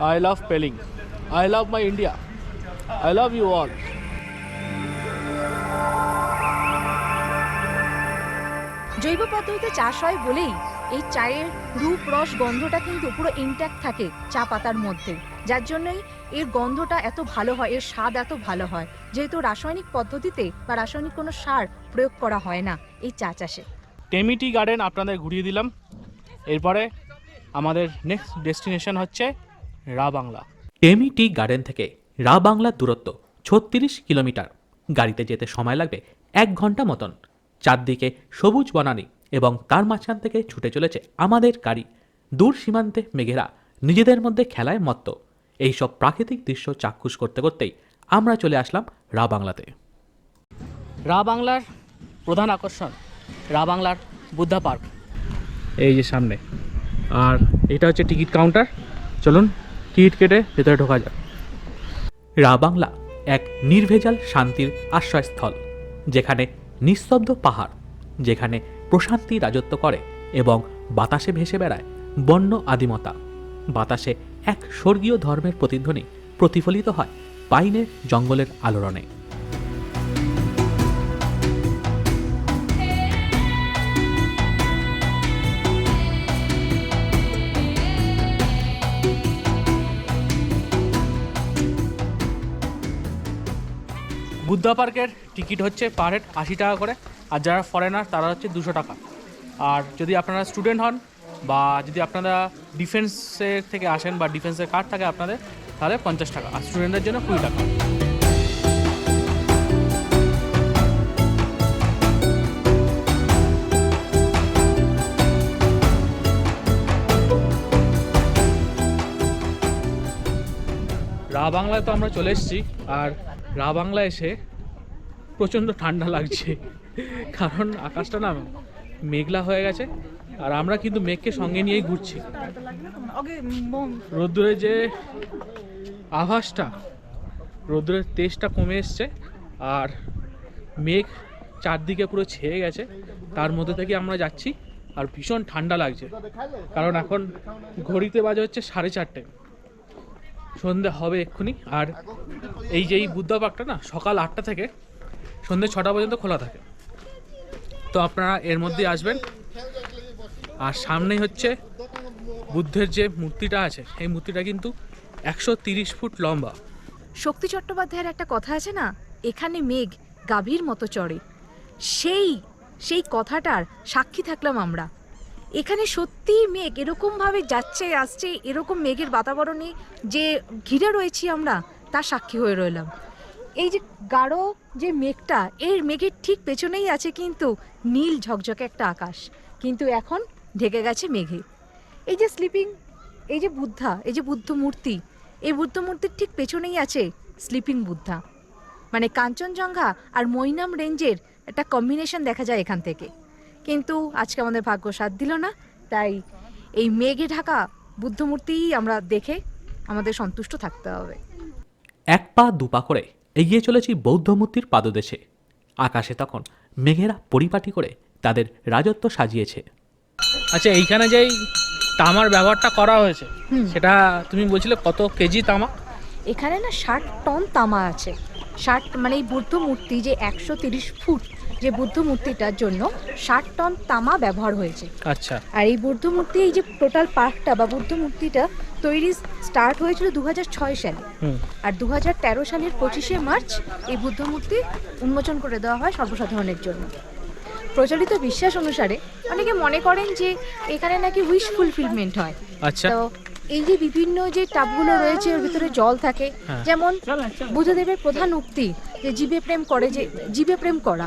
I love Pelling. I love my India. I love you all. জৈব পদ্ধতিতে চাষ হয় বলেই এই চায়ের রূপ রস গন্ধটা কিন্তু পুরো ইনট্যাক্ট থাকে চা পাতার মধ্যে যার জন্যই এর গন্ধটা এত ভালো হয় এর স্বাদ এত ভালো হয় যেহেতু রাসায়নিক পদ্ধতিতে বা রাসায়নিক কোনো সার প্রয়োগ করা হয় না এই চা চাষে টেমিটি গার্ডেন আপনাদের ঘুরিয়ে দিলাম এরপরে আমাদের নেক্সট ডেস্টিনেশন হচ্ছে রা বাংলা। টেমি টি গার্ডেন থেকে রা বাংলার দূরত্ব ছত্রিশ কিলোমিটার। গাড়িতে যেতে সময় লাগবে এক ঘণ্টা মতন। চারদিকে সবুজ বনানি এবং তার মাঝখান থেকে ছুটে চলেছে আমাদের গাড়ি। দূর সীমান্তে মেঘেরা নিজেদের মধ্যে খেলায় মত্ত। এইসব প্রাকৃতিক দৃশ্য চাক্ষুষ করতে করতেই আমরা চলে আসলাম রা বাংলাতে। রা বাংলার প্রধান আকর্ষণ রা বাংলার বুদ্ধা পার্ক। এই যে সামনে। আর এটা হচ্ছে টিকিট কাউন্টার। চলুন টিকিট কেটে ভেতরে ঢোকা যাক। রা বাংলা এক নির্ভেজাল শান্তির আশ্রয়স্থল, যেখানে নিস্তব্ধ পাহাড়, যেখানে প্রশান্তি রাজত্ব করে এবং বাতাসে ভেসে বেড়ায় বন্য আদিমতা। বাতাসে এক স্বর্গীয় ধর্মের প্রতিধ্বনি প্রতিফলিত হয় পাইনের জঙ্গলের আলোড়নে। বুদ্ধা পার্কের টিকিট হচ্ছে পার হেড আশি টাকা করে। আর যারা ফরেনার তারা হচ্ছে দুশো টাকা। আর যদি আপনারা স্টুডেন্ট হন বা যদি আপনারা ডিফেন্সের থেকে আসেন বা ডিফেন্সের কার্ড থাকে আপনাদের, তাহলে পঞ্চাশ টাকা। আর স্টুডেন্টদের জন্য কুড়ি টাকা। রা বাংলায় তো আমরা চলে এসেছি। আর রা বাংলা এসে প্রচণ্ড ঠান্ডা লাগছে। কারণ আকাশটা না মেঘলা হয়ে গেছে আর আমরা কিন্তু মেঘকে সঙ্গে নিয়েই ঘুরছি। রোদ্দুরের যে আভাসটা রোদ্দুরের তেজটা কমে এসছে আর মেঘ চারদিকে পুরো ছেয়ে গেছে তার মধ্যে থেকে আমরা যাচ্ছি আর ভীষণ ঠান্ডা লাগছে। কারণ এখন ঘড়িতে বাজে হচ্ছে সাড়ে চারটে। সন্ধে হবে এক্ষুনি। আর এই যে এই বুদ্ধা পার্কটা না, সকাল আটটা থেকে সন্ধে ছটা পর্যন্ত খোলা থাকে। তো আপনারা এর মধ্যে আসবেন। আর সামনেই হচ্ছে বুদ্ধের যে মূর্তিটা আছে, এই মূর্তিটা কিন্তু একশো তিরিশ ফুট লম্বা। শক্তি চট্টোপাধ্যায়ের একটা কথা আছে না, এখানে মেঘ গাভীর মতো চড়ে। সেই সেই কথাটার সাক্ষী থাকলাম আমরা। এখানে সত্যিই মেঘ এরকমভাবে যাচ্ছে, আসছে, এরকম মেঘের বাতাবরণে যে ঘিরে রয়েছি আমরা, তার সাক্ষী হয়ে রইলাম। এই যে গাঢ় যে মেঘটা, এর মেঘের ঠিক পেছনেই আছে কিন্তু নীল ঝকঝকে একটা আকাশ। কিন্তু এখন ঢেকে গেছে মেঘে। এই যে স্লিপিং এই যে বুদ্ধা, এই যে বুদ্ধ মূর্তি, এই বুদ্ধ মূর্তির ঠিক পেছনেই আছে স্লিপিং বুদ্ধা। মানে কাঞ্চনজঙ্ঘা আর মৈনাম রেঞ্জের একটা কম্বিনেশন দেখা যায় এখান থেকে। কিন্তু আজকে আমাদের ভাগ্য সাথ দিল না। তাই এই মেঘে ঢাকা বুদ্ধ মূর্তিই আমরা দেখে আমাদের সন্তুষ্ট থাকতে হবে। এক পা দুপা করে এগিয়ে চলেছি বৌদ্ধমূর্তির পাদদেশে। আকাশে তখন মেঘেরা পরিপাটি করে তাদের রাজত্ব সাজিয়েছে। আচ্ছা এইখানে যেই তামার ব্যবহারটা করা হয়েছে হুম। সেটা তুমি বলছিলে কত কেজি তামা? এখানে না ষাট টন তামা আছে। ষাট মানে এই বুদ্ধ মূর্তি যে একশো তিরিশ ফুট যে বুদ্ধ মূর্তিটার জন্য ষাট টন তামা ব্যবহার হয়েছে। আচ্ছা। আর এই বুদ্ধ মূর্তি এই যে টোটাল পার্কটা বা বুদ্ধ মূর্তিটা তৈরি স্টার্ট হয়েছিল দু হাজার ছয় সালে। আর দু হাজার তেরো সালের পঁচিশে মার্চ এই বুদ্ধ মূর্তি উন্মোচন করে দেওয়া হয় সর্বসাধারণের জন্য। প্রচলিত বিশ্বাস অনুসারে অনেকে মনে করেন যে এখানে নাকি উইশ ফুলফিলমেন্ট হয়। আচ্ছা। তো এই যে বিভিন্ন যে টাবগুলো রয়েছে ওর ভিতরে জল থাকে। হ্যাঁ। যেমন বুদ্ধদেবের প্রধান উক্তি যে জীবে প্রেম করে যে জীবে প্রেম করা।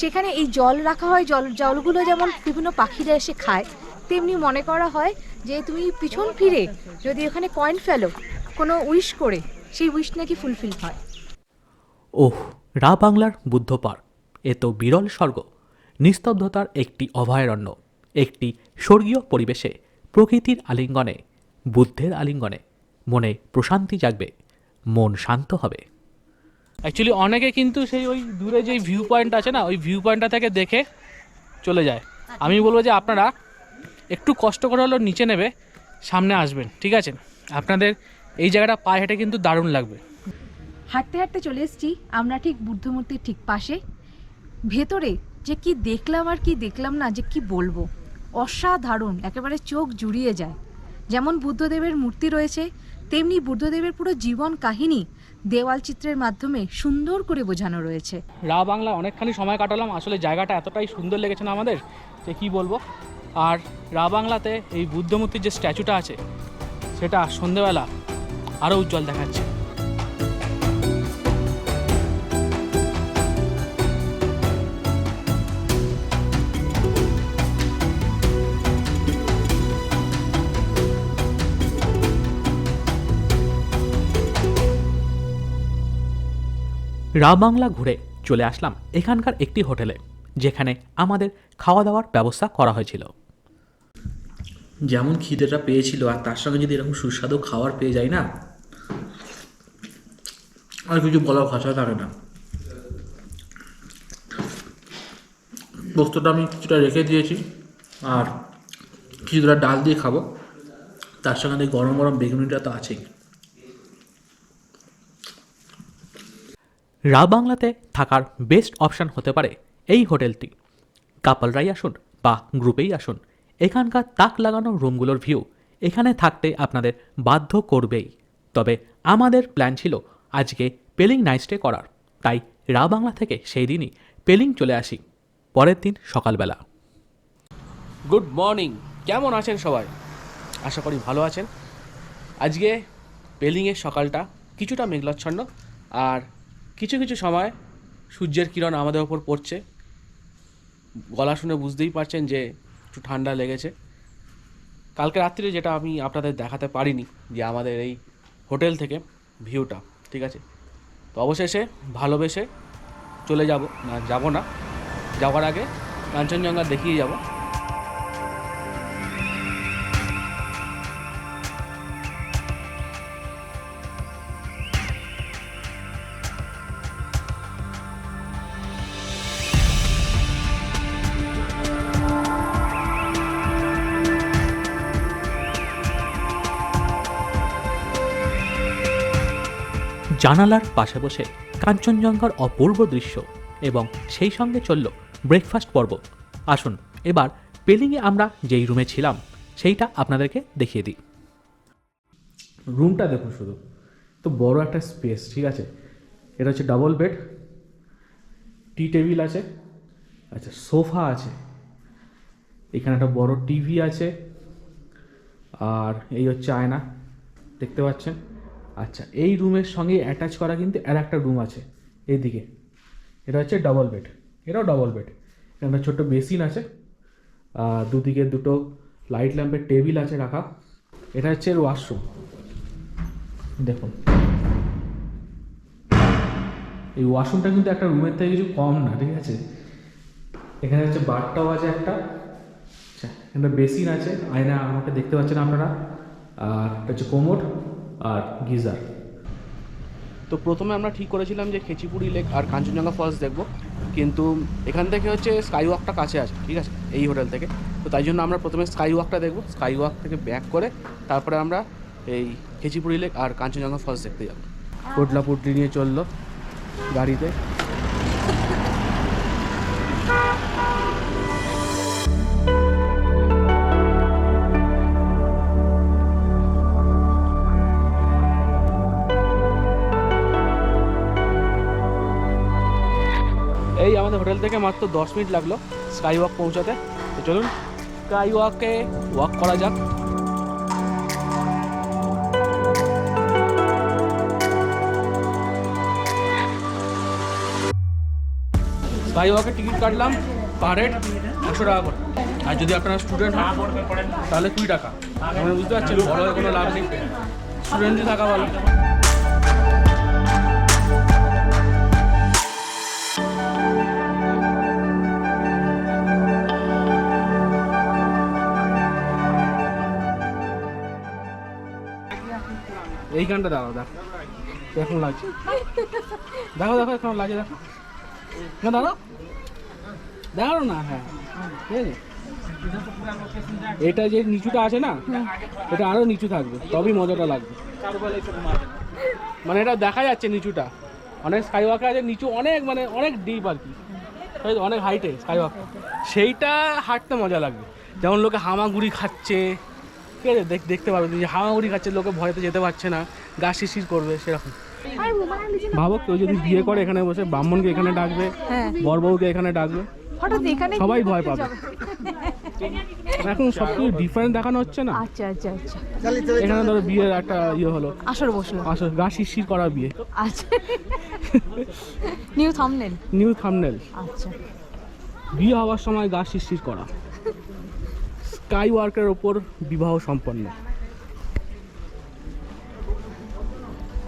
সেখানে এই জল রাখা হয় জল জলগুলো যেমন বিভিন্ন পাখিরা এসে খায় তেমনি মনে করা হয় যে তুমি পিছন ফিরে যদি ওখানে কয়েন ফেলো কোনো উইশ করে সেই উইশ নাকি ফুলফিল হয়। ওহ রা বাংলার বুদ্ধ পার্ক এ তো বিরল স্বর্গ। নিস্তব্ধতার একটি অভয়ারণ্য একটি স্বর্গীয় পরিবেশে। প্রকৃতির আলিঙ্গনে বুদ্ধের আলিঙ্গনে মনে প্রশান্তি জাগবে মন শান্ত হবে। অ্যাকচুয়ালি অনেকে কিন্তু সেই ওই দূরে যে ভিউ পয়েন্ট আছে না ওই ভিউ পয়েন্টটা থেকে দেখে চলে যায়। আমি বলব যে আপনারা একটু কষ্ট করে হলেও নিচে নেবে সামনে আসবেন ঠিক আছে? আপনাদের এই জায়গাটা পায়ে হেঁটে কিন্তু দারুণ লাগবে। হাঁটতে হাঁটতে চলে এসেছি আমরা ঠিক বুদ্ধমূর্তির ঠিক পাশে। ভেতরে যে কি দেখলাম আর কি দেখলাম না যে কি বলব? অসাধারণ, একেবারে চোখ জুড়িয়ে যায়। যেমন বুদ্ধদেবের মূর্তি রয়েছে, তেমনি বুদ্ধদেবের পুরো জীবন কাহিনী দেওয়াল চিত্রের মাধ্যমে সুন্দর করে বোঝানো রয়েছে। রা বাংলা অনেকখানি সময় কাটালাম, আসলে জায়গাটা এতটাই সুন্দর লেগেছে না আমাদের, যে কী বলব? আর রা বাংলাতে এই বুদ্ধমূর্তির যে স্ট্যাচুটা আছে, সেটা সন্ধেবেলা আরও উজ্জ্বল দেখাচ্ছে। রা বাংলা ঘুরে চলে আসলাম এখানকার একটি হোটেলে, যেখানে আমাদের খাওয়া দাওয়ার ব্যবস্থা করা হয়েছিল। যেমন খিদেটা পেয়েছিল, আর তার সঙ্গে যদি এরকম সুস্বাদু খাবার পেয়ে যায় না, আর কিছু বলার ভাষা থাকে না। পোস্তটা আমি কিছুটা রেখে দিয়েছি, আর কিছুটা ডাল দিয়ে খাব। তার সঙ্গে গরম গরম বেগুনিটা তো আছেই। রা বাংলাতে থাকার বেস্ট অপশন হতে পারে এই হোটেলটি। কাপলরাই আসুন বা গ্রুপেই আসুন। এখানকার তাক লাগানো রুমগুলোর ভিউ এখানে থাকতে আপনাদের বাধ্য করবেই। তবে আমাদের প্ল্যান ছিল আজকে পেলিং নাইট স্টে করার। তাই রা বাংলা থেকে সেই দিনই পেলিং চলে আসি। পরের দিন সকালবেলা। Good morning. কেমন আছেন সবাই? আশা করি ভালো আছেন। আজকে পেলিংয়ের সকালটা কিছুটা মেঘলাচ্ছন্ন। আর কিছু কিছু সময় সূর্যের কিরণ আমাদের ওপর পড়ছে। গলা শুনে বুঝতেই পারছেন যে একটু ঠান্ডা লেগেছে। কালকে রাত্রিরে যেটা আমি আপনাদের দেখাতে পারিনি যে আমাদের এই হোটেল থেকে ভিউটা, ঠিক আছে? তো অবশেষে, ভালোবেসে চলে যাব, না যাব না, যাওয়ার আগে কাঞ্চনজঙ্ঘা দেখিয়ে যাব। জানালার পাশে বসে কাঞ্চনজঙ্ঘার অপূর্ব দৃশ্য এবং সেই সঙ্গে চলল ব্রেকফাস্ট পর্ব। আসুন, এবার পেলিংয়ে আমরা যেই রুমে ছিলাম, সেইটা আপনাদেরকে দেখিয়ে দিই। রুমটা দেখুন শুধু। তো বড় একটা স্পেস ঠিক আছে? এটা হচ্ছে ডাবল বেড টি টেবিল আছে আচ্ছা সোফা আছে, এখানে একটা বড় টিভি আছে, আর এই হচ্ছে আয়না, দেখতে পাচ্ছেন? আচ্ছা এই রুমের সঙ্গে অ্যাটাচ করা কিন্তু আর একটা রুম আছে, এইদিকে। এটা হচ্ছে ডবল বেড এটাও ডবল বেড এখানে একটা ছোট্ট বেসিন আছে দুদিকে দুটো লাইট ল্যাম্পের টেবিল আছে রাখা। এটা হচ্ছে ওয়াশরুম দেখুন। এই ওয়াশরুমটা কিন্তু একটা রুমের থেকে কিছু কম না, ঠিক আছে? এখানে হচ্ছে বারটাও আছে একটা। আচ্ছা এখানে বেসিন আছে, আয়না আমাকে দেখতে পাচ্ছেন আপনারা। আর এটা হচ্ছে কোমোড আর গিজার। তো প্রথমে আমরা ঠিক করেছিলাম যে খেচিপুরি লেক আর কাঞ্চনজঙ্ঘা ফলস দেখব। কিন্তু এখান থেকে হচ্ছে স্কাই ওয়াকটা কাছে আছে ঠিক আছে? এই হোটেল থেকে। তো তাই জন্য আমরা প্রথমে স্কাই ওয়াকটা দেখব। স্কাই ওয়াক থেকে ব্যাক করে তারপরে আমরা এই খেচিপুরি লেক আর কাঞ্চনজঙ্ঘা ফলস দেখতে যাব। পোটলা পুটলি নিয়ে চলল গাড়িতে। থেকে মাত্র দশ মিনিট লাগল স্কাই ওয়াক পৌঁছাতে। তো চলুন স্কাই ওয়াকে ওয়াক করা যাক। স্কাই ওয়াকে টিকিট কাটলাম পার হেড একশো টাকা করে। আর যদি আপনারা স্টুডেন্ট হন, তাহলে কুড়ি টাকা। আমরা বুঝতে পারছি, বড় কোনো লাভ নেই। স্টুডেন্টই থাকা ভালো। গানটা দেখো এখন লাগছে। দেখো দেখো এখন লাগে দেখো। না, দাঁড়াও। না হ্যাঁ। ঠিক আছে। এটা যে নিচুটা আছে না, এটা আরও নিচু থাকবে, তবেই মজাটা লাগবে। মানে এটা দেখা যাচ্ছে নিচুটা। অনেক স্কাই ওয়াকে আছে, নিচু অনেক মানে অনেক ডিপ আর কি। অনেক হাইটে স্কাই ওয়াক সেইটা হাঁটতে মজা লাগবে। যেমন লোকে হামাগুড়ি খাচ্ছে ঠিক আছে দেখ- দেখতে পাবে যে হামাগুড়ি খাচ্ছে লোকে ভয়তে যেতে পারছে না। গা শিশির করবে সেরকম। ভাবো কেউ যদি বিয়ে করে এখানে বসে ব্রাহ্মণকে এখানে ডাকবে হ্যাঁ। বরবউকে এখানে ডাকবে হঠাৎ সবাই ভয় পাবে। এখন সব কিছু ডিফারেন্ট দেখানো হচ্ছে না? আচ্ছা আচ্ছা আচ্ছা। এখানে ধরো বিয়ের একটা ইয়ে হলো। আসর বসল। আসলে গা শিরশির করা বিয়ে। আচ্ছা। নিউ থামনেল নিউ থামনেল আচ্ছা। বিয়ে হওয়ার সময় গা শিরশির করা। স্কাই ওয়ার্কের ওপর বিবাহ সম্পন্ন।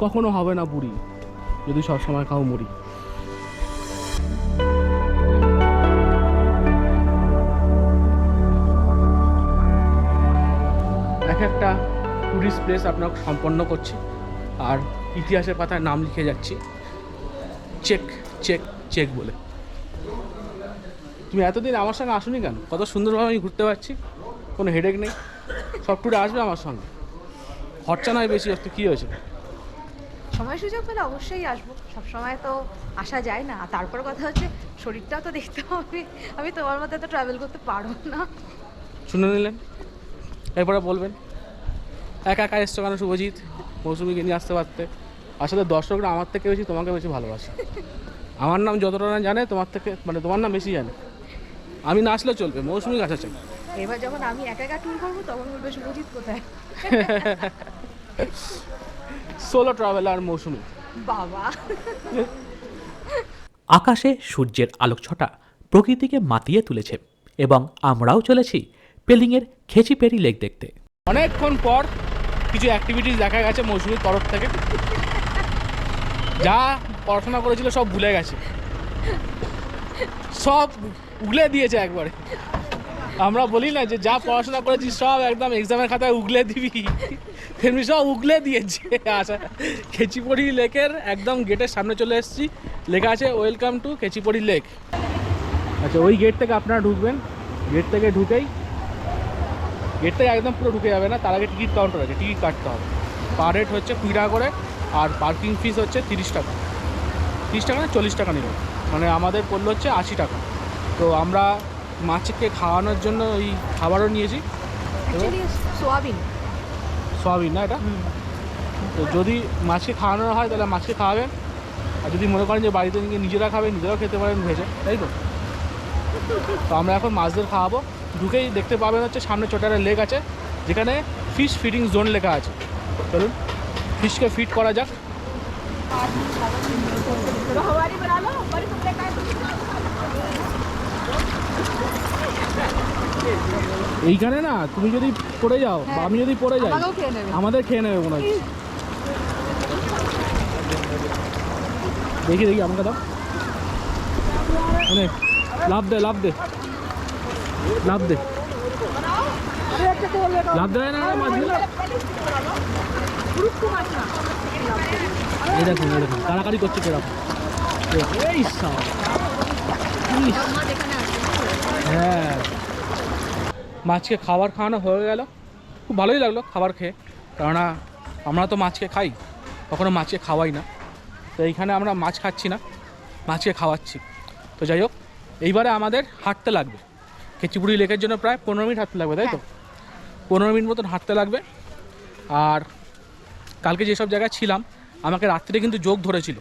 কখনো হবে না বুড়ি, যদি সবসময় খাও মুড়ি। এক একটা টুরিস্ট প্লেস আপনার সম্পন্ন করছি, আর ইতিহাসের পাতায় নাম লিখে যাচ্ছি চেক চেক চেক বলে। তুমি এতদিন আমার সঙ্গে আসুনি কেন? কত সুন্দরভাবে আমি ঘুরতে পারছি। কোনো হেডেক নেই। সব টুরে আসবে আমার সঙ্গে। খরচা নয় বেশি আসতে কী হয়েছে? সময় সুযোগ পেলে অবশ্যই আসব। সব সময় তো আসা যায় না। আর তারপর কথা হচ্ছে শরীরটাও তো দেখতে হবে। আমি তোমার মতো তো ট্রাভেল করতে পারব না। শুনে নিলেন? এরপরে বলবেন একা একা এসছো কেন শুভজিৎ? মৌসুমিকে নিয়ে আসতে পারতে। আসলে দর্শকরা আমার থেকে বেশি তোমাকে বেশি ভালোবাসে। আমার নাম যতটা না জানে তোমার থেকে মানে তোমার নাম বেশি জানে। আমি না আসলেও চলবে মৌসুমি কাছে চাই এবার যখন আমি একা একা ট্যুর করব তখন বলবে শুভজিৎ কোথায়? Solo traveller Mousumi. বাবা। আকাশে সূর্যের আলোকছটা প্রকৃতিকে মাতিয়ে তুলেছে এবং আমরাও চলেছি পেলিংয়ের খেচিপেরি লেক দেখতে। অনেকক্ষণ পর কিছু অ্যাক্টিভিটিস দেখা গেছে মৌসুমীর তরফ থেকে। যা পড়াশোনা করেছিল সব ভুলে গেছে। সব উগলে দিয়েছে একবারে। আমরা বলি না যে যা পড়াশোনা করেছি সব একদম এক্সামের খাতায় উগলে দিবি। তেমনি সব উগলে দিয়েছে। আচ্ছা খেচিপড়ি লেকের একদম গেটের সামনে চলে এসেছি। লেখা আছে ওয়েলকাম টু খেচিপড়ি লেক আচ্ছা ওই গেট থেকে আপনারা ঢুকবেন। গেট থেকে ঢুকেই গেট থেকে একদম পুরো ঢুকে যাবে না। তার আগে টিকিট কাউন্টার আছে টিকিট কাটতে হবে। পার হেড হচ্ছে কুড়ি টাকা করে, আর পার্কিং ফিস হচ্ছে তিরিশ টাকা। তিরিশ টাকা না, চল্লিশ টাকা নেবে মানে আমাদের পড়ল হচ্ছে আশি টাকা। তো আমরা মাছকে খাওয়ানোর জন্য ওই খাবারও নিয়েছি। Actually soybean. না এটা? তো যদি মাছকে খাওয়ানো হয় তাহলে মাছকে খাওয়াবেন। আর যদি মনে করেন যে বাড়িতে নিয়ে নিজেরা খাবেন নিজেরাও খেতে পারেন ভেজে তাই তো? তো আমরা এখন মাছদের খাওয়াবো। ঢুকেই দেখতে পাবেন হচ্ছে সামনে ছোটার লেক আছে যেখানে ফিশ ফিডিং জোন লেখা আছে। চলুন ফিশকে ফিট করা যাক। এইখানে না তুমি যদি পড়ে যাও বা আমি যদি পড়ে যাই আমাদের খেয়ে নেবে মনে হচ্ছে দেখি দেখি আমাকে দাও। মানে লাভ দে লাভ দে। লাভ দে। লাভ দেয় না মাছগুলো এই দেখুন এই দেখুন কাড়াকাড়ি করছে কীরকম এই সব। হ্যাঁ। মাছকে খাবার খাওয়ানো হয়ে গেল। খুব ভালোই লাগল খাবার খেয়ে। কেননা, আমরা তো মাছকে খাই, কখনো মাছকে খাওয়াই না। তো এইখানে আমরা মাছ খাচ্ছি না, মাছকে খাওয়াচ্ছি। তো যাই হোক, এইবারে আমাদের হাঁটতে লাগবে। খেচিপুড়ি লেকের জন্য প্রায় পনেরো মিনিট হাঁটতে লাগবে, তাই তো? পনেরো মিনিট মতন হাঁটতে লাগবে। আর কালকে যেসব জায়গায় ছিলাম, আমাকে রাত্রে কিন্তু যোগ ধরেছিল।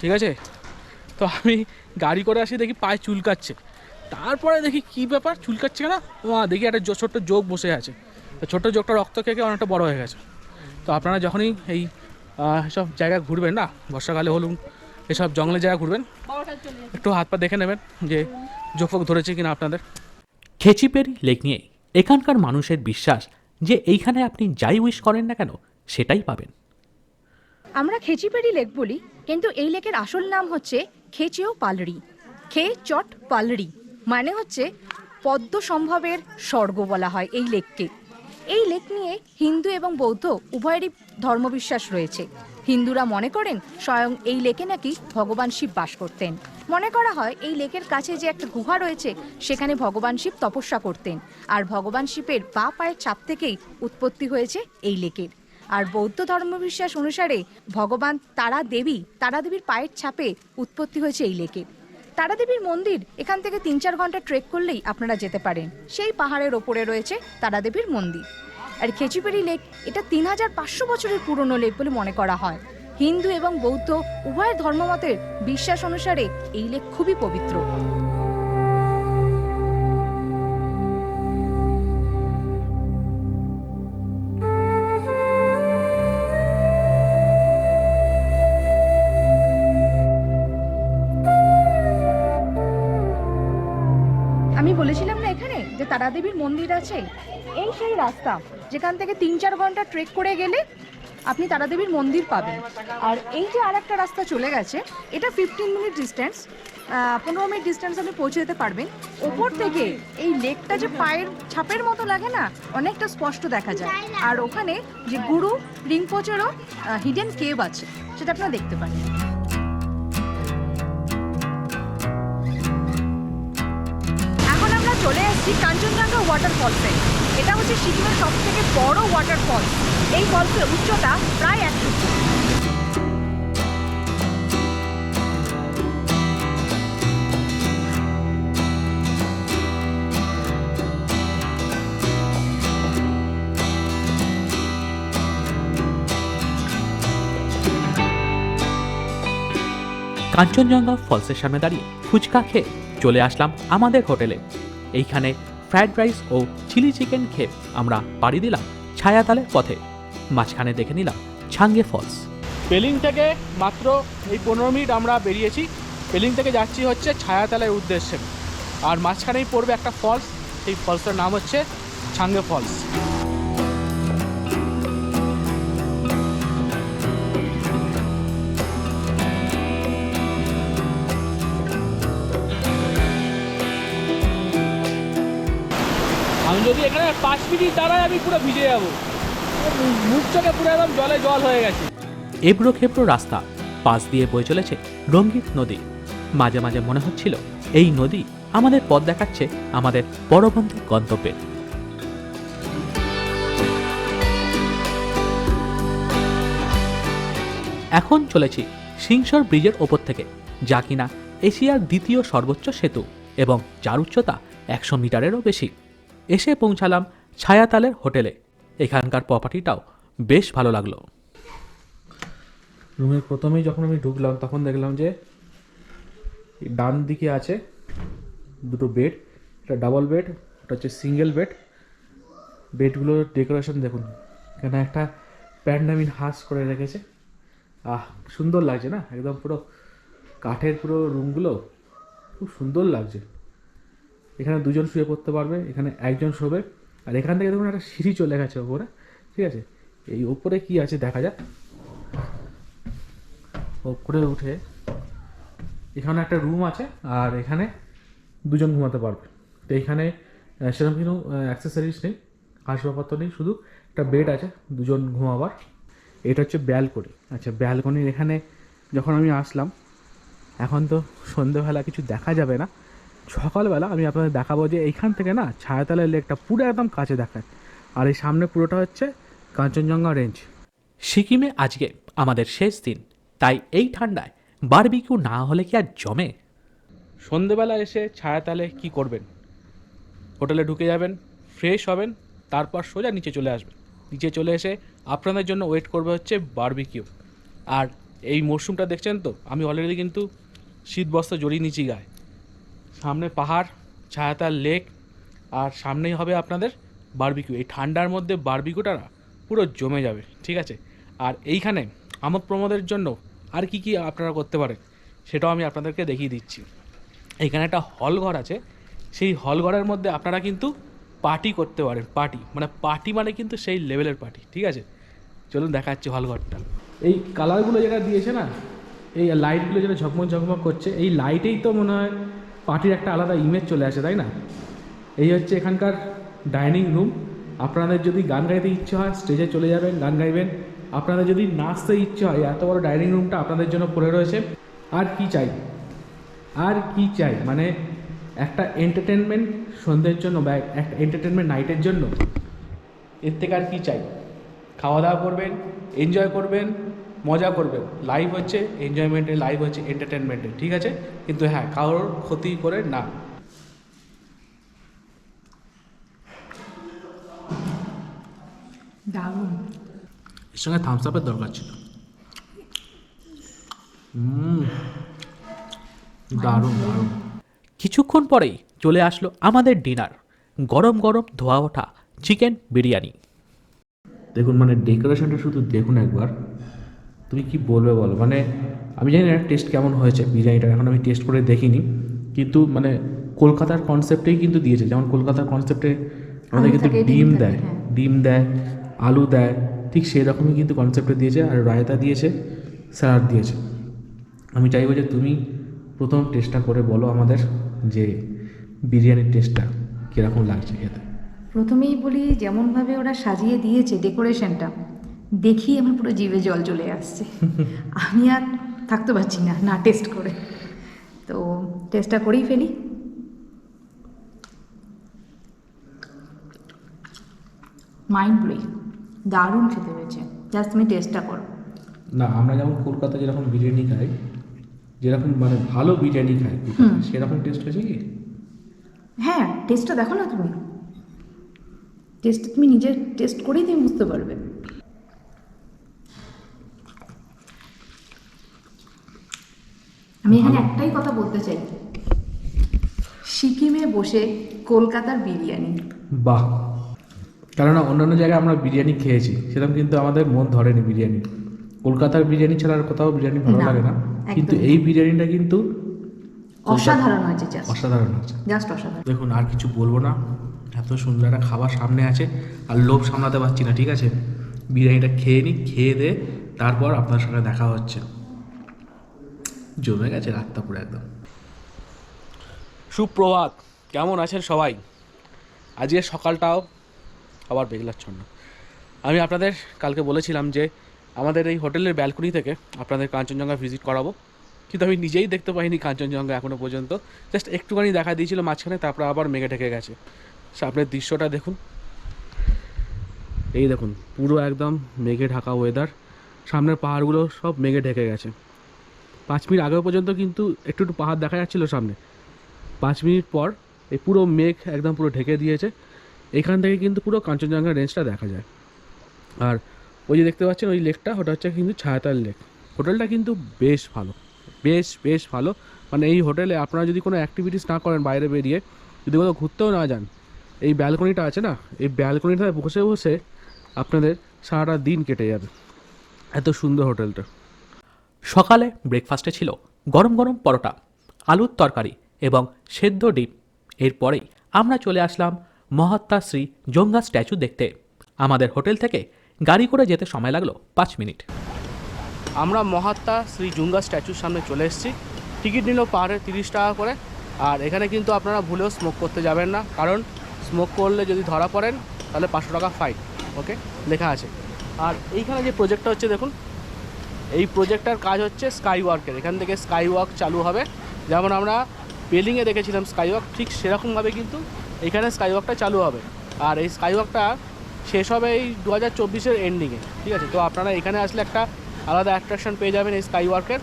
ঠিক আছে? তো আমি গাড়ি করে আসি, দেখি পায়ে চুলকাচ্ছে। তারপরে দেখি কি ব্যাপার চুলকাচ্ছে না মা দেখি একটা ছোট্ট যোগ বসে আছে। তো ছোট্ট যোগটা রক্ত খেয়ে খেয়ে অনেকটা বড় হয়ে গেছে। তো আপনারা যখনই এই সব জায়গায় ঘুরবেন না বর্ষাকালে হলুন এসব জঙ্গলের জায়গা ঘুরবেন একটু হাত পা দেখে নেবেন যে যোগ ফোক ধরেছে কিনা আপনাদের। খেচিপেরি লেক নিয়ে এখানকার মানুষের বিশ্বাস যে এইখানে আপনি যাই উইশ করেন না কেন সেটাই পাবেন। আমরা খেচিপেড়ি লেক বলি কিন্তু এই লেকের আসল নাম হচ্ছে খেচিও পালড়ি খে চট পালড়ি মানে হচ্ছে পদ্ম সম্ভবের স্বর্গ বলা হয় এই লেককে। এই লেক নিয়ে হিন্দু এবং বৌদ্ধ উভয়েরই ধর্মবিশ্বাস রয়েছে। হিন্দুরা মনে করেন স্বয়ং এই লেকে নাকি ভগবান শিব বাস করতেন। মনে করা হয় এই লেকের কাছে যে একটা গুহা রয়েছে, সেখানে ভগবান শিব তপস্যা করতেন। আর ভগবান শিবের বা পায়ের ছাপ থেকেই উৎপত্তি হয়েছে এই লেকের। আর বৌদ্ধ ধর্মবিশ্বাস অনুসারে ভগবান তারা দেবী তারা দেবীর পায়ের ছাপে উৎপত্তি হয়েছে এই লেকের তারা দেবীর মন্দির, এখান থেকে তিন চার ঘণ্টা ট্রেক করলেই আপনারা যেতে পারেন। সেই পাহাড়ের ওপরে রয়েছে তারা দেবীর মন্দির। আর খেচিপেরি লেক, এটা তিন হাজার পাঁচশো বছরের পুরনো লেক বলে মনে করা হয়। হিন্দু এবং বৌদ্ধ উভয় ধর্মমতের বিশ্বাস অনুসারে এই লেক খুবই পবিত্র। তারাদেবীর মন্দির আছে? এই সেই রাস্তা, যেখান থেকে তিন চার ঘণ্টা ট্রেক করে গেলে আপনি তারাদেবীর মন্দির পাবেন। আর এই যে আর একটা রাস্তা চলে গেছে, এটা ফিফটিন মিনিট ডিস্টেন্স পনেরো মিনিট ডিস্টেন্স আপনি পৌঁছে যেতে পারবেন। ওপর থেকে এই লেকটা যে পায়ের ছাপের মতো লাগে না, অনেকটা স্পষ্ট দেখা যায়। আর ওখানে যে গুরু রিংপোচেরও হিডেন কেভ আছে, সেটা আপনারা দেখতে পারেন। এসেছি কাঞ্চনজঙ্ঘা ওয়াটারফলসে এটা হচ্ছে সিকিমের সব থেকে বড় ওয়াটারফল এই ফলসের উচ্চতা প্রায় একশো কাঞ্চনজঙ্ঘা ফলসের সামনে দাঁড়িয়ে ফুচকা খেয়ে চলে আসলাম আমাদের হোটেলে। এইখানে ফ্রায়েড রাইস ও চিলি চিকেন খেয়ে আমরা পাড়ি দিলাম ছায়াতালের পথে। মাঝখানে দেখে নিলাম ছাঙ্গে ফলস। পেলিং থেকে মাত্র এই পনেরো মিনিট আমরা বেরিয়েছি। পেলিং থেকে যাচ্ছি হচ্ছে ছায়াতালের উদ্দেশ্যে। আর মাঝখানেই পড়বে একটা ফলস। সেই ফলসটার নাম হচ্ছে ছাঙ্গে ফলস। যদি এখানে পাঁচ মিনিট দাঁড়াই আমি পুরো ভিজে যাব। মুখ চোখে পুরো একদম জলে জল হয়ে গেছে। এবড়ো খেবড়ো রাস্তা, পাশ দিয়ে বয়ে চলেছে রঙ্গিত নদী। মাঝে মাঝে মনে হচ্ছিল, এই নদী আমাদের পথ দেখাচ্ছে আমাদের পরবর্তী গন্তব্যে। এখন চলেছি সিংসর ব্রিজের ওপর থেকে, যা কিনা এশিয়ার দ্বিতীয় সর্বোচ্চ সেতু এবং যার উচ্চতা একশো মিটারেরও বেশি। এসে পৌঁছালাম ছায়াতালের হোটেলে। এখানকার প্রপার্টিটাও বেশ ভালো লাগল। রুমের প্রথমেই যখন আমি ঢুকলাম, তখন দেখলাম যে ডান দিকে আছে দুটো বেড একটা ডাবল বেড ওটা হচ্ছে সিঙ্গেল বেড বেডগুলোর ডেকোরেশন দেখুন এখানে একটা প্যান্ডামিন হাঁস করে রেখেছে। আহ, সুন্দর লাগছে না? একদম পুরো কাঠের পুরো রুমগুলো খুব সুন্দর লাগছে। এখানে দুজন শুয়ে পড়তে পারবে, এখানে একজন শোবে। আর এখান থেকে দেখুন একটা সিঁড়ি চলে গেছে ওপরে, ঠিক আছে? এই ওপরে কি আছে দেখা যাক। ওপরে উঠে এখানে একটা রুম আছে, আর এখানে দুজন ঘুমাতে পারবে। তো এখানে সেরকম কোনো অ্যাক্সেসরিজ নেই আসবাবপত্র নেই, শুধু একটা বেড আছে, দুজন ঘুমাবার। এটা হচ্ছে ব্যালকনি আচ্ছা ব্যালকনির এখানে যখন আমি আসলাম, এখন তো সন্ধেবেলা কিছু দেখা যাবে না। সকালবেলা আমি আপনাদের দেখাবো যে এইখান থেকে না ছায়াতলের লেকটা পুরো একদম কাছে দেখায়। আর এই সামনে পুরোটা হচ্ছে কাঞ্চনজঙ্ঘা রেঞ্জ। সিকিমে আজকে আমাদের শেষ দিন তাই এই ঠান্ডায় বারবিকিউ না হলে কি আর জমে? সন্ধেবেলা এসে ছায়াতালে কি করবেন? হোটেলে ঢুকে যাবেন ফ্রেশ হবেন তারপর সোজা নিচে চলে আসবেন। নিচে চলে এসে আপনাদের জন্য ওয়েট করবে হচ্ছে বারবিকিউ। আর এই মরশুমটা দেখছেন তো? আমি অলরেডি কিন্তু শীত বস্ত্র জড়িয়ে নিচ্ছি গায়ে। সামনে পাহাড়, ছায়াতার লেক, আর সামনেই হবে আপনাদের বারবিকিউ এই ঠান্ডার মধ্যে বারবিকিউটা না পুরো জমে যাবে, ঠিক আছে? আর এইখানে আমোদ প্রমোদের জন্য আর কি কি আপনারা করতে পারেন, সেটাও আমি আপনাদেরকে দেখিয়ে দিচ্ছি। এখানে একটা হল ঘর আছে, সেই হল ঘরের মধ্যে আপনারা কিন্তু পার্টি করতে পারেন পার্টি মানে পার্টি মানে কিন্তু সেই লেভেলের পার্টি ঠিক আছে? চলুন দেখাচ্ছি হল ঘরটা। এই কালারগুলো যেটা দিয়েছে না, এই লাইটগুলো যেটা ঝকমক ঝকমক করছে, এই লাইটেই তো মনে হয় পার্টির একটা আলাদা ইমেজ চলে আসে, তাই না? এই হচ্ছে এখানকার ডাইনিং রুম আপনাদের যদি গান গাইতে ইচ্ছে হয় স্টেজে চলে যাবেন, গান গাইবেন। আপনাদের যদি নাচতে ইচ্ছে হয় এত বড় ডাইনিং রুমটা আপনাদের জন্য পড়ে রয়েছে। আর কি চাই? আর কি চাই? মানে একটা এন্টারটেনমেন্ট সন্ধ্যের জন্য বা একটা এন্টারটেনমেন্ট নাইটের জন্য, এর থেকে আর কি চাই? খাওয়া দাওয়া করবেন এনজয় করবেন মজা করবে। লাইভ হচ্ছে এনজয়মেন্টের লাইভ হচ্ছে এন্টারটেনমেন্টের ঠিক আছে? কিন্তু হ্যাঁ কারোর ক্ষতি করে না। দারুণ। এর সঙ্গে থামস আপের দরকার ছিল। হুম দারুণ দারুণ। কিছুক্ষণ পরেই চলে আসলো আমাদের ডিনার গরম গরম ধোয়া ওঠা চিকেন বিরিয়ানি। দেখুন মানে ডেকোরেশনটা শুধু দেখুন একবার। তুমি কি বলবে বলো? মানে আমি জানি না টেস্ট কেমন হয়েছে বিরিয়ানিটা এখন আমি টেস্ট করে দেখিনি। কিন্তু মানে কলকাতার কনসেপ্টেই কিন্তু দিয়েছে। যেমন কলকাতার কনসেপ্টে আমাদের কিন্তু ডিম দেয় হ্যাঁ। ডিম দেয় আলু দেয় ঠিক সেই রকমই কিন্তু কনসেপ্টে দিয়েছে। আর রায়তা দিয়েছে স্যালাড দিয়েছে। আমি চাইব যে তুমি প্রথম টেস্টটা করে বলো আমাদের যে বিরিয়ানির টেস্টটা কীরকম লাগছে খেতে। প্রথমেই বলি যেমনভাবে ওরা সাজিয়ে দিয়েছে ডেকোরেশনটা দেখি আমার পুরো জিভে জল চলে আসছে। আমি আর থাকতে পারছি না না টেস্ট করে। তো টেস্টটা করেই ফেলি। মাইন্ড ব্লোয়িং দারুণ খেতে হয়েছে। জাস্ট তুমি টেস্টটা করো। না আমরা যেমন কলকাতা যেরকম বিরিয়ানি খাই যেরকম মানে ভালো বিরিয়ানি খাই সেরকম টেস্ট হয়েছে কি? হ্যাঁ টেস্টটা দেখো না তুমি। টেস্ট তুমি নিজে টেস্ট করেই তুমি বুঝতে পারবে। আমি এখানে একটাই কথা বলতে চাই। সিকিমে বসে কলকাতার বিরিয়ানি। বাহ। কেননা অন্যান্য জায়গায় আমরা বিরিয়ানি খেয়েছি সেরকম কিন্তু আমাদের মন ধরেনি বিরিয়ানি। কলকাতার বিরিয়ানি ছাড়া আর কোথাও বিরিয়ানি ভালো লাগে না। কিন্তু এই বিরিয়ানিটা কিন্তু অসাধারণ হয়েছে জাস্ট অসাধারণ আছে জাস্ট অসাধারণ। দেখুন আর কিছু বলব না। এত সুন্দর একটা খাবার সামনে আছে আর লোভ সামলাতে পারছি না ঠিক আছে? বিরিয়ানিটা খেয়ে নিই খেয়ে দে তারপর আপনার সঙ্গে দেখা হচ্ছে। জমে গেছে রাতটা পুরো একদম। সুপ্রভাত, কেমন আছেন সবাই? আজকে সকালটাও আবার বেগলাচ্ছন্ন আমি আপনাদের কালকে বলেছিলাম যে আমাদের এই হোটেলের ব্যালকনি থেকে আপনাদের কাঞ্চনজঙ্ঘা ভিজিট করাবো। কিন্তু আমি নিজেই দেখতে পাইনি কাঞ্চনজঙ্ঘা এখনও পর্যন্ত। জাস্ট একটুখানি দেখা দিয়েছিল মাঝখানে, তারপর আবার মেঘে ঢেকে গেছে। সামনের দৃশ্যটা দেখুন। এই দেখুন, পুরো একদম মেঘে ঢাকা ওয়েদার সামনের পাহাড়গুলো সব মেঘে ঢেকে গেছে। পাঁচ মিনিট আগে পর্যন্ত কিন্তু একটু একটু পাহাড় দেখা যাচ্ছিল সামনে। পাঁচ মিনিট পর এই পুরো মেঘ একদম পুরো ঢেকে দিয়েছে। এখান থেকে কিন্তু পুরো কাঞ্চনজঙ্ঘা রেঞ্জটা দেখা যায়। আর ওই যে দেখতে পাচ্ছেন ওই লেকটা ওটা হচ্ছে কিন্তু ছায়াতাল লেক হোটেলটা কিন্তু বেশ ভালো, বেশ বেশ ভালো। মানে এই হোটেলে আপনারা যদি কোনো অ্যাক্টিভিটিস না করেন বাইরে বেরিয়ে, যদি কোথাও ঘুরতেও না যান, এই ব্যালকনিটা আছে না, এই ব্যালকনিটা বসে বসে আপনাদের সারাটা দিন কেটে যাবে। এত সুন্দর হোটেলটা। সকালে ব্রেকফাস্টে ছিল গরম গরম পরোটা, আলুর তরকারি এবং সেদ্ধ ডিম। এরপরেই আমরা চলে আসলাম মহাত্মা শ্রী জঙ্গা স্ট্যাচু দেখতে। আমাদের হোটেল থেকে গাড়ি করে যেতে সময় লাগল পাঁচ মিনিট। আমরা মহাত্মা শ্রী জুঙ্গা স্ট্যাচুর সামনে চলে এসেছি। টিকিট নিল পাহাড়ে তিরিশ টাকা করে। আর এখানে কিন্তু আপনারা ভুলেও স্মোক করতে যাবেন না। কারণ স্মোক করলে যদি ধরা পড়েন, তাহলে পাঁচশো টাকা ফাইন ওকে লেখা আছে। আর এইখানে যে প্রজেক্টটা হচ্ছে, দেখুন এই প্রজেক্টটার কাজ হচ্ছে স্কাই ওয়ার্কের এখান থেকে স্কাই ওয়াক চালু হবে। যেমন আমরা পেলিংয়ে দেখেছিলাম স্কাই ওয়াক ঠিক সেরকমভাবে কিন্তু এখানে স্কাই ওয়াকটা চালু হবে। আর এই স্কাই ওয়াকটা শেষ হবে এই দু হাজার চব্বিশের এন্ডিংয়ে ঠিক আছে? তো আপনারা এখানে আসলে একটা আলাদা অ্যাট্রাকশন পেয়ে যাবেন এই স্কাই ওয়ার্কের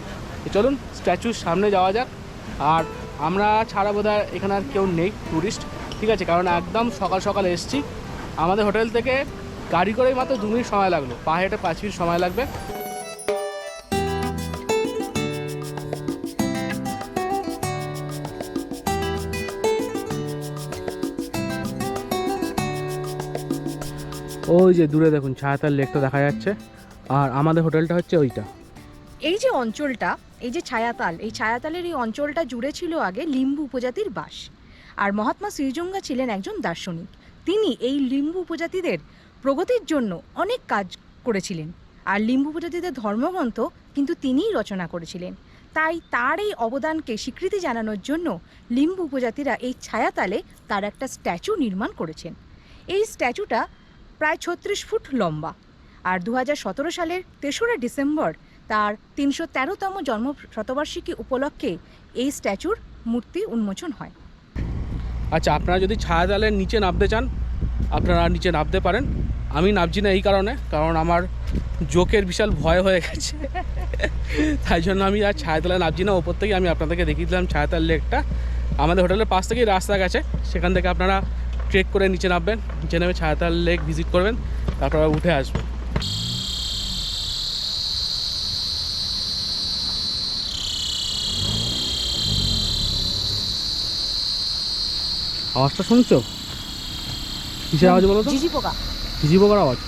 চলুন স্ট্যাচুর সামনে যাওয়া যাক। আর আমরা ছাড়া বোধ এখানে আর কেউ নেই ট্যুরিস্ট ঠিক আছে? কারণ একদম সকাল সকাল এসেছি। আমাদের হোটেল থেকে গাড়ি করেই মাত্র দু মিনিট সময় লাগল পা হেঁটে পাঁচ মিনিট সময় লাগবে। ওই যে দূরে দেখুন ছায়াতার লেকটা দেখা যাচ্ছে। আর আমাদের হোটেলটা হচ্ছে ওইটা। এই যে অঞ্চলটা, এই যে ছায়াতাল, এই ছায়াতালের এই অঞ্চলটা জুড়ে ছিল আগে লিম্বু উপজাতির বাস। আর মহাত্মা শ্রীজঙ্গা ছিলেন একজন দার্শনিক। তিনি এই লিম্বু উপজাতিদের প্রগতির জন্য অনেক কাজ করেছিলেন। আর লিম্বু উপজাতিদের ধর্মগ্রন্থ কিন্তু তিনিই রচনা করেছিলেন। তাই তার এই অবদানকে স্বীকৃতি জানানোর জন্য লিম্বু উপজাতিরা এই ছায়াতালে তার একটা স্ট্যাচু নির্মাণ করেছেন। এই স্ট্যাচুটা প্রায় ছত্রিশ ফুট লম্বা। আর দু হাজার সতেরো সালের তেসরা ডিসেম্বর তার তিনশো তেরোতম জন্ম শতবার্ষিকী উপলক্ষে এই স্ট্যাচুর মূর্তি উন্মোচন হয়। আচ্ছা আপনারা যদি ছায়াজালের নিচে নামতে চান, আপনারা নিচে নামতে পারেন। আমি নামছি না এই কারণে, কারণ আমার জোকের বিশাল ভয় হয়ে গেছে। তাই জন্য আমি আর ছায়াতলা নামছি না। ওপর থেকে আমি আপনাদেরকে দেখিয়ে দিলাম ছায়াতাল লেকটা। আমাদের হোটেলের পাশ থেকেই রাস্তা গেছে। সেখান থেকে আপনারা ট্রেক করে নিচে নামবেন নিচে নেমে ছায়াতাল লেক ভিজিট করবেন তারপর উঠে আসবেন। আওয়াজটা শুনছো? কিসের আওয়াজ বলো তো? জিজি পোকা। ঝিঝি পোকার আওয়াজ।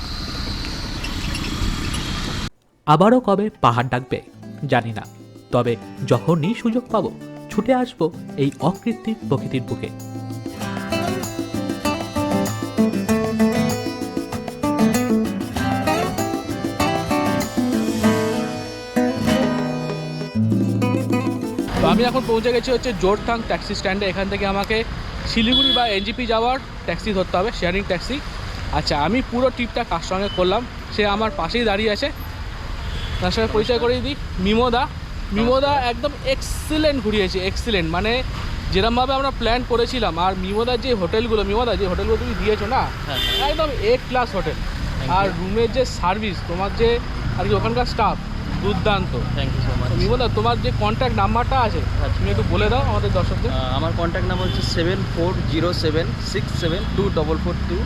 আবারও কবে পাহাড় ডাকবে? জানি না। তবে যখনই সুযোগ পাবো ছুটে আসব এই অকৃত্রিম প্রকৃতির বুকে। আমি এখন পৌঁছে গেছি হচ্ছে জোরথাং ট্যাক্সি স্ট্যান্ডে। এখান থেকে আমাকে শিলিগুড়ি বা এনজিপি যাওয়ার ট্যাক্সি ধরতে হবে শেয়ারিং ট্যাক্সি। আচ্ছা আমি পুরো ট্রিপটা কার সঙ্গে করলাম? সে আমার পাশেই দাঁড়িয়ে আছে। তার সঙ্গে পরিচয় করিয়ে দিই মিমোদা। মিমোদা একদম এক্সিলেন্ট ঘুরিয়েছে এক্সিলেন্ট মানে যেরমভাবে আমরা প্ল্যান করেছিলাম আর মিমোদার যে হোটেলগুলো মিমোদা যে হোটেলগুলো তুমি দিয়েছ না? একদম এ ক্লাস হোটেল। আর রুমের যে সার্ভিস তোমার যে আর কি ওখানকার স্টাফ দুর্দান্ত। থ্যাংক ইউ সো মাচ তোমার যে কন্ট্যাক্ট নাম্বারটা আছে তুমি একটু বলে দাও আমাদের দর্শকদের। আমার কন্ট্যাক্ট নাম্বার হচ্ছে seven four zero seven six seven two double four two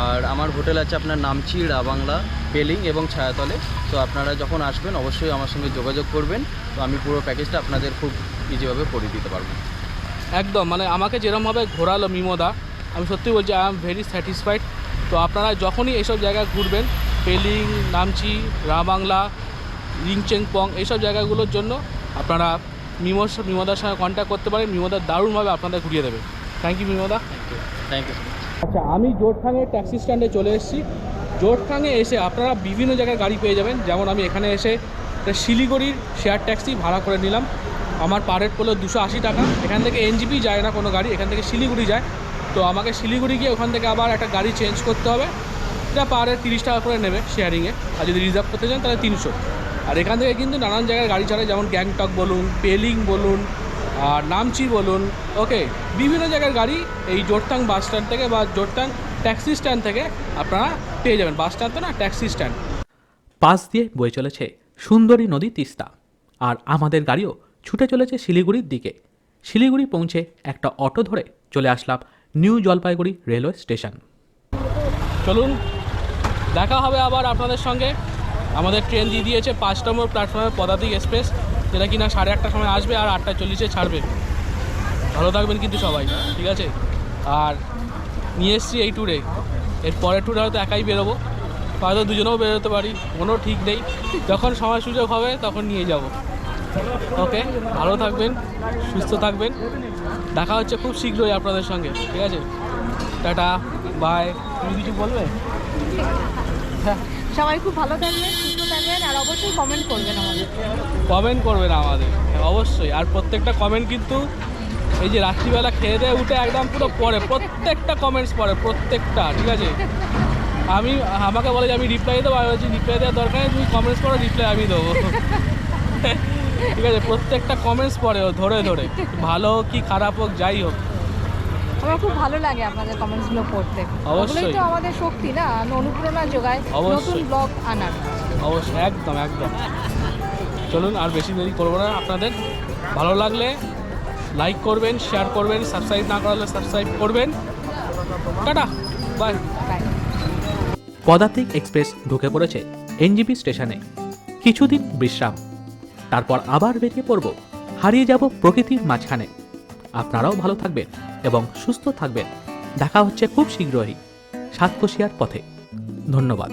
আর আমার হোটেল আছে আপনার নামচি বাংলা পেলিং এবং ছায়াতলে। তো আপনারা যখন আসবেন অবশ্যই আমার সঙ্গে যোগাযোগ করবেন। তো আমি পুরো প্যাকেজটা আপনাদের খুব ইজিভাবে করে দিতে পারব। একদম মানে আমাকে যেরমভাবে ঘোরালো মিমোদা আমি সত্যি বলছি আই এম ভেরি স্যাটিসফাইড তো আপনারা যখনই এইসব জায়গায় ঘুরবেন পেলিং নামচি রাবাংলা রিংচেংপং এইসব জায়গাগুলোর জন্য আপনারা মিমোর মিমোদার সঙ্গে কন্ট্যাক্ট করতে পারেন। মিমোদা দারুণভাবে আপনাদের ঘুরিয়ে দেবে। Thank you Mimoda. Thank you thank you আচ্ছা আমি জোরথাংয়ের ট্যাক্সি স্ট্যান্ডে চলে এসেছি। জোরথাংয়ে এসে আপনারা বিভিন্ন জায়গায় গাড়ি পেয়ে যাবেন। যেমন আমি এখানে এসে একটা শিলিগুড়ির শেয়ার ট্যাক্সি ভাড়া করে নিলাম। আমার পার হেড পড়ল দুশো আশি টাকা। এখান থেকে এনজিপি যায় না কোনো গাড়ি এখান থেকে শিলিগুড়ি যায়। তো আমাকে শিলিগুড়ি গিয়ে ওখান থেকে আবার একটা গাড়ি চেঞ্জ করতে হবে। এটা পার হেড তিরিশ টাকা করে নেবে শেয়ারিংয়ে আর যদি রিজার্ভ করতে চান তাহলে তিনশো। আর এখান থেকে কিন্তু নানান জায়গায় গাড়ি ছাড়ে যেমন গ্যাংটক বলুন পেলিং বলুন আর নামচি বলুন ওকে বিভিন্ন জায়গার গাড়ি এই জোরথাং বাস স্ট্যান্ড থেকে বা জোরটাং ট্যাক্সি স্ট্যান্ড থেকে আপনারা পেয়ে যাবেন। বাস স্ট্যান্ড তো না ট্যাক্সি স্ট্যান্ড পাশ দিয়ে বয়ে চলেছে সুন্দরী নদী তিস্তা আর আমাদের গাড়িও ছুটে চলেছে শিলিগুড়ির দিকে। শিলিগুড়ি পৌঁছে একটা অটো ধরে চলে আসলাম নিউ জলপাইগুড়ি রেলওয়ে স্টেশন। চলুন দেখা হবে আবার আপনাদের সঙ্গে। আমাদের ট্রেন দিয়ে দিয়েছে পাঁচ নম্বর প্ল্যাটফর্মে পদাতিক এক্সপ্রেস যেটা কিনা সাড়ে আটটার সময় আসবে আর আটটা চল্লিশে ছাড়বে। ভালো থাকবেন কিন্তু সবাই, ঠিক আছে? আর নিয়ে এসছি এই ট্যুরে এর পরের ট্যুরে হয়তো একাই বেরোবো। হয়তো দুজনেও বেরোতে পারি, কোনো ঠিক নেই। যখন সময় সুযোগ হবে, তখন নিয়ে যাব। ওকে ভালো থাকবেন, সুস্থ থাকবেন। দেখা হচ্ছে খুব শীঘ্রই আপনাদের সঙ্গে, ঠিক আছে? টাটা বাই তুমি কিছু বলবে? সবাই খুব ভালো থাকবেন, সুস্থ থাকবেন, আর অবশ্যই কমেন্ট করবেন আমাদের। কমেন্ট করবেন আমাদের, অবশ্যই। আর প্রত্যেকটা কমেন্ট কিন্তু এই যে রাত্রিবেলা খেয়ে দিয়ে উঠে একদম পুরো পড়ে প্রত্যেকটা কমেন্টস পড়ে প্রত্যেকটা, ঠিক আছে? আমি, আমাকে বলে যে আমি রিপ্লাই দেবো, আমি বলছি রিপ্লাই দেওয়ার দরকার নেই, তুমি কমেন্টস করো রিপ্লাই আমি দেবো। ঠিক আছে? প্রত্যেকটা কমেন্টস পড়ে ধরে ধরে। ভালো হোক কি খারাপ হোক, যাই হোক। আমার খুব ভালো লাগে আপনাদের কমেন্টসগুলো পড়তে। অবশ্যই। তো আমাদের শক্তি না? অনুপ্রেরণা যোগায় অবশ্যই। নতুন ব্লগ আনার। অবশ্যই একদম একদম। চলুন আর বেশি দেরি করব না। আপনাদের ভালো লাগলে লাইক করবেন শেয়ার করবেন সাবস্ক্রাইব না করালে সাবস্ক্রাইব করবেন। Tata bye bye Padatik express ঢুকে পড়েছে এনজিপি স্টেশনে। কিছুদিন বিশ্রাম তারপর আবার বেরিয়ে পড়ব। হারিয়ে যাব প্রকৃতির মাঝখানে। আপনারাও ভালো থাকবেন এবং সুস্থ থাকবেন। দেখা হচ্ছে খুব শীঘ্রই সাতকোশিয়ার পথে। ধন্যবাদ।